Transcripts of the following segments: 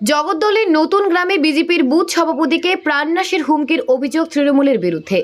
জগদ্দলের নতুন গ্রামে বিজেপির বুথ সভাপতিকে প্রাণনাশের হুমকির অভিযোগ তৃণমূলের বিরুদ্ধে।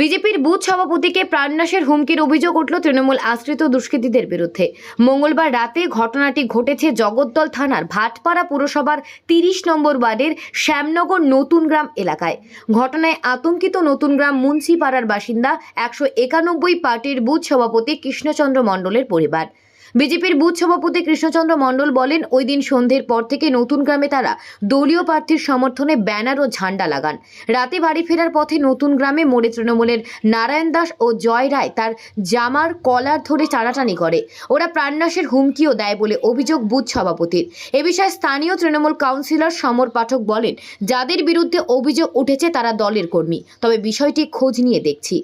বিজেপির বুথ সভাপতিকে প্রাণনাশের হুমকির অভিযোগ উঠল তৃণমূল আশ্রিত দুষ্কৃতীদের বিরুদ্ধে। মঙ্গলবার রাতে ঘটনাটি ঘটেছে জগদ্দল থানার ভাটপাড়া পুরসভার তিরিশ নম্বর ওয়ার্ডের শ্যামনগর নতুন গ্রাম এলাকায়। ঘটনায় আতঙ্কিত নতুন গ্রাম মুন্সিপাড়ার বাসিন্দা একশো একানব্বই পার্টির বুথ সভাপতি কৃষ্ণচন্দ্র মণ্ডলের পরিবার। বিজেপির বুথ সভাপতি কৃষ্ণচন্দ্র মণ্ডল বলেন, ওই দিন সন্ধ্যের পর থেকে নতুন গ্রামে তারা দলীয় প্রার্থীর সমর্থনে ব্যানার ও ঝান্ডা লাগান। রাতে বাড়ি ফেরার পথে নতুন গ্রামে মোড়ে তৃণমূলের নারায়ণ দাস ও জয় রায় তার জামার কলার ধরে টানাটানি করে। ওরা প্রাণনাশের হুমকিও দেয় বলে অভিযোগ বুথ সভাপতির। এ বিষয়ে স্থানীয় তৃণমূল কাউন্সিলর সমর পাঠক বলেন, যাদের বিরুদ্ধে অভিযোগ উঠেছে তারা দলের কর্মী। তবে বিষয়টি খোঁজ নিয়ে দেখছি।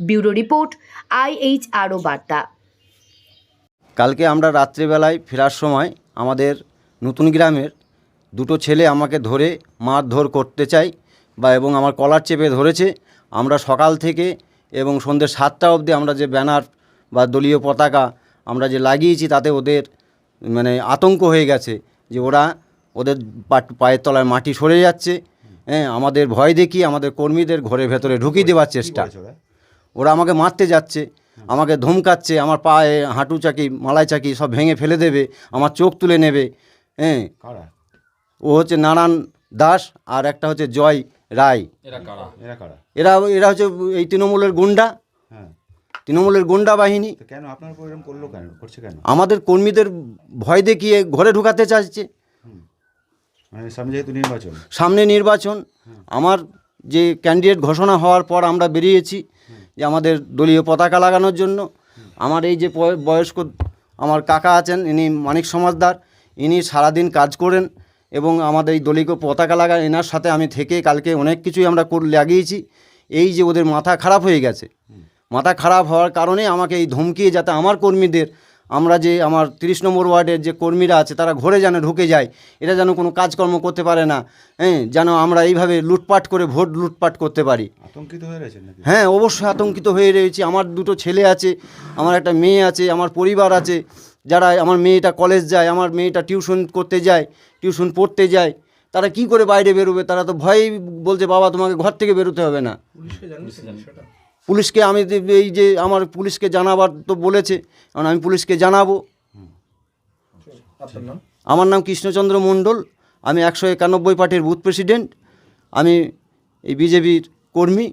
ব্যুরো রিপোর্ট আইএইচআরও বার্তা। কালকে আমরা রাত্রিবেলায় ফেরার সময় আমাদের নতুন গ্রামের দুটো ছেলে আমাকে ধরে মারধর করতে চাই বা এবং আমার কলার চেপে ধরেছে। আমরা সকাল থেকে এবং সন্ধ্যে সাতটা অবধি আমরা যে ব্যানার বা দলীয় পতাকা আমরা যে লাগিয়েছি তাতে ওদের মানে আতঙ্ক হয়ে গেছে যে ওরা ওদের পায়ের তলায় মাটি সরে যাচ্ছে। হ্যাঁ আমাদের ভয় দেখিয়ে আমাদের কর্মীদের ঘরের ভেতরে ঢুকিয়ে দেওয়ার চেষ্টা। ওরা আমাকে মারতে যাচ্ছে আমাকে ধমকাচ্ছে আমার পায়ে হাঁটু চাকি মালাই চাকি সব ভেঙে ফেলে দেবে আমার চোখ তুলে নেবে হ্যাঁ। ও হচ্ছে নারায়ণ দাস আর একটা হচ্ছে জয় রায়। এরা কারা? এরা এরা হচ্ছে এই তৃণমূলের গুন্ডা। হ্যাঁ। তৃণমূলের গুন্ডা বাহিনী। কেন? আপনার করল কেন? করছে কেন? আমাদের কর্মীদের ভয় দেখিয়ে ঘরে ঢুকাতে চাইছে। মানে সামনে যেহেতু নির্বাচন। সামনে নির্বাচন। আমার যে ক্যান্ডিডেট ঘোষণা হওয়ার পর আমরা বেরিয়েছি। যে আমাদের দলীয় পতাকা লাগানোর জন্য। আমার এই যে বয়স্ক আমার কাকা আছেন, ইনি মানিক সমাজদার, ইনি সারাদিন কাজ করেন এবং আমাদের এই দলীয় পতাকা লাগান এনার সাথে আমি থেকে কালকে অনেক কিছুই আমরা লাগিয়েছি। এই যে ওদের মাথা খারাপ হয়ে গেছে। মাথা খারাপ হওয়ার কারণে আমাকে এই ধমকিয়ে যাতে আমার কর্মীদের আমরা যে আমার তিরিশ নম্বর ওয়ার্ডের যে কর্মীরা আছে তারা ঘরে যেন ঢুকে যায় এটা যেন কোনো কাজকর্ম করতে পারে না হ্যাঁ যেন আমরা এইভাবে লুটপাট করে ভোট লুটপাট করতে পারি। আতঙ্কিত হয়ে রয়েছেন নাকি? হ্যাঁ অবশ্যই আতঙ্কিত হয়ে রয়েছি। আমার দুটো ছেলে আছে আমার একটা মেয়ে আছে আমার পরিবার আছে যারা আমার মেয়েটা কলেজ যায় আমার মেয়েটা টিউশন করতে যায় টিউশন পড়তে যায় তারা কি করে বাইরে বেরোবে? তারা তো ভয়েই বলছে বাবা তোমাকে ঘর থেকে বেরোতে হবে না। পুলিশকে আমি এই যে আমার পুলিশকে জানাবার তো বলেছে কারণ আমি পুলিশকে জানাব। আমার নাম কৃষ্ণচন্দ্র মণ্ডল আমি একশো একানব্বই পার্টির বুথ প্রেসিডেন্ট আমি এই বিজেপির কর্মী।